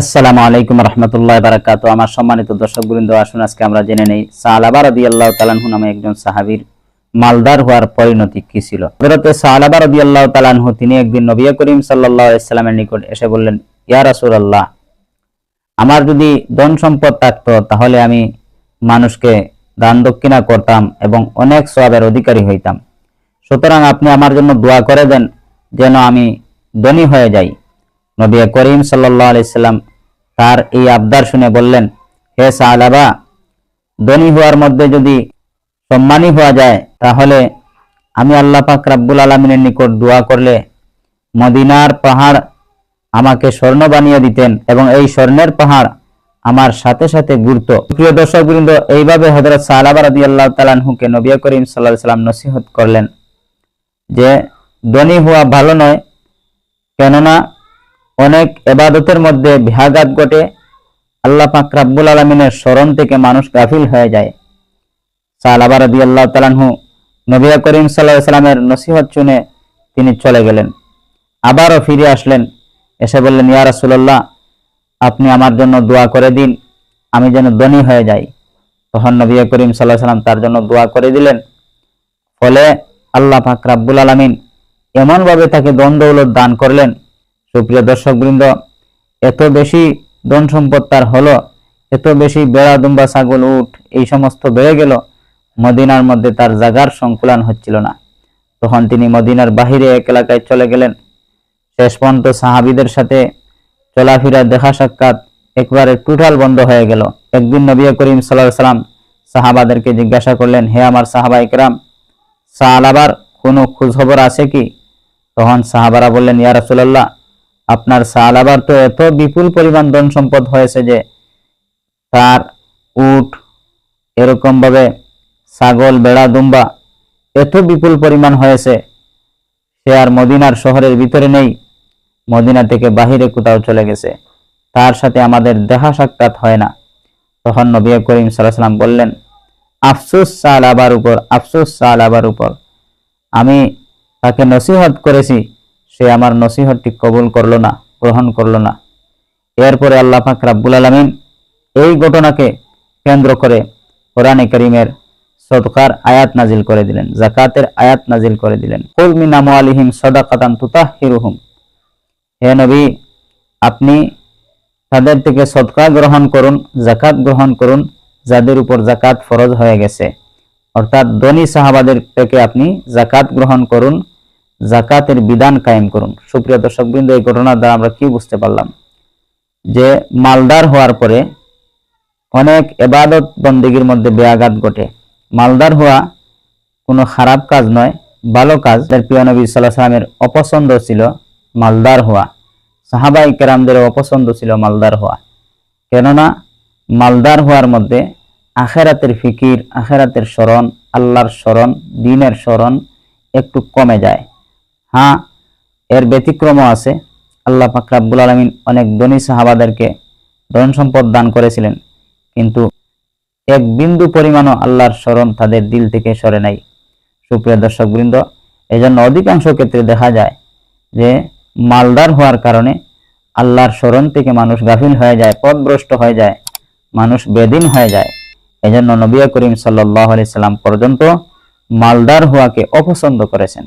আসসালামু আলাইকুম রহমতুল্লাহ বারাকাত আমার সম্মানিত দর্শক বৃন্দ আসুন আজকে আমরা জেনে নেই, সালাবা রাদি আল্লাহ তালানহু নামে একজন সাহাবীর মালদার হওয়ার পরিণতি কি ছিল? হজরতে সালাবা রাদি আল্লাহ তালানহু তিনি একদিন নবী করিম সাল্লাহ ইসলামের নিকট এসে বললেন, ইয়া রাসুল আল্লাহ আমার যদি ধন সম্পদ থাকতো, তাহলে আমি মানুষকে দান দক্ষিণা করতাম এবং অনেক সবের অধিকারী হইতাম। সুতরাং আপনি আমার জন্য দোয়া করে দেন, যেন আমি ধনী হয়ে যাই। নবী করিম সাল্লাহ আলাইসাল্লাম তার এই আবদার শুনে বললেন, হে সাহাবা ধনী হওয়ার মধ্যে যদি সম্মানী হওয়া যায়, তাহলে আমি আল্লাহ পাক রাব্বুল আলমিনের নিকট দোয়া করলে মদিনার পাহাড় আমাকে স্বর্ণ বানিয়ে দিতেন এবং এই স্বর্ণের পাহাড় আমার সাথে সাথে গুরুত্ব প্রিয় দর্শক বৃন্দ এইভাবে হজরত সাহাবা রাদি আল্লাহ তালানহুকে নবিয়া করিম সাল্লাহ সাল্লাম নসিহত করলেন যে, ধনী হওয়া ভালো নয়, কেননা অনেক এবাদতের মধ্যে ভ্যাঘাত ঘটে, আল্লাহ পাক রাব্বুল আলমিনের স্মরণ থেকে মানুষ গাফিল হয়ে যায়। সালাবা রদি আল্লাহ তালানহু নবী করিম সাল্লাহ সাল্লামের নসিহত শুনে তিনি চলে গেলেন। আবারও ফিরে আসলেন। এসে বললেন, ইয়া রাসূলুল্লাহ, আপনি আমার জন্য দোয়া করে দিন, আমি যেন ধনী হয়ে যাই। তখন নবী করিম সাল্লাহ সাল্লাম তার জন্য দোয়া করে দিলেন। ফলে আল্লাহ পাক রাব্বুল আলমিন এমনভাবে তাকে দৌলত দান করলেন সুপ্রিয় দর্শক বৃন্দ এত বেশি ধন সম্পদ তার হলো, এত বেশি বেড়া দুম্বা ছাগল উঠ এই সমস্ত বেড়ে গেল, মদিনার মধ্যে তার জাগার সংকুলান হচ্ছিল না। তখন তিনি মদিনার বাহিরে এক এলাকায় চলে গেলেন। শেষ পর্যন্ত সাহাবিদের সাথে চলাফেরা দেখা সাক্ষাৎ একবারে টোটাল বন্ধ হয়ে গেল। একদিন নবী করিম সাল্লাহ সাল্লাম সাহাবাদেরকে জিজ্ঞাসা করলেন, হে আমার সাহাবা ইকরাম সাহালাবার কোনো খোঁজখবর আছে কি? তখন সাহাবারা বললেন, ইয়া আপনার সাহালাবার তো এত বিপুল পরিমাণ ধন সম্পদ হয়েছে যে তার উট এরকম ভাবে ছাগল, বেড়া, দুম্বা এত বিপুল পরিমাণ হয়েছে সে আর মদিনার শহরের ভিতরে নেই, মদিনা থেকে বাহিরে কোথাও চলে গেছে। তার সাথে আমাদের দেখা সাক্ষাৎ হয় না। তখন নবী করিম সাল্লাম বললেন, আফসুস সাল আবার উপর, আফসুস সাল আবার উপর। আমি তাকে নসিহত করেছি সে আমার নসিহতটি কবুল করল না, গ্রহণ করল না। এরপরে আল্লাহ পাক রাব্বুল আলামিন এই ঘটনাকে কেন্দ্র করে কোরআনে করিমের সদকার আয়াত নাজিল করে দিলেন জাকাতের আয়াত নাজিল করে দিলেন। কুলমি কুল মিন আমওয়ালিহিম সাদাকাতান তুতাহহিরুহুম হে নবী, আপনি তাদের থেকে সদকা গ্রহণ করুন জাকাত গ্রহণ করুন, যাদের উপর জাকাত ফরজ হয়ে গেছে। অর্থাৎ ধনী সাহাবাদের থেকে আপনি জাকাত গ্রহণ করুন জাকাতের বিধান কায়েম করুন। সুপ্রিয় দর্শক বৃন্দ এই ঘটনার দ্বারা আমরা কি বুঝতে পারলাম? যে মালদার হওয়ার পরে অনেক এবাদত বন্দিগির মধ্যে ব্যাঘাত ঘটে। মালদার হওয়া কোনো খারাপ কাজ নয়, ভালো কাজ। তার নবী সাল্লাহ সাল্লামের অপছন্দ ছিল মালদার হওয়া। সাহাবাই কেরামদের অপছন্দ ছিল মালদার হওয়া। কেননা মালদার হওয়ার মধ্যে আখেরাতের ফিকির, আখেরাতের স্মরণ, আল্লাহর স্মরণ, দিনের স্মরণ একটু কমে যায়। হ্যাঁ এর ব্যতিক্রমও আছে। আল্লাহ পাক আলমিন অনেক ধনী সাহাবাদেরকে ধন সম্পদ দান করেছিলেন, কিন্তু এক বিন্দু পরিমাণও আল্লাহর স্মরণ তাদের দিল থেকে সরে নাই। সুপ্রিয় দর্শক বৃন্দ এই জন্য অধিকাংশ ক্ষেত্রে দেখা যায় যে মালদার হওয়ার কারণে আল্লাহর স্মরণ থেকে মানুষ গাফিল হয়ে যায়, পথভ্রষ্ট হয়ে যায়, মানুষ বেদিন হয়ে যায়। এজন্য নবী করিম সাল্লাহ আলি সাল্লাম পর্যন্ত মালদার হওয়াকে অপছন্দ করেছেন।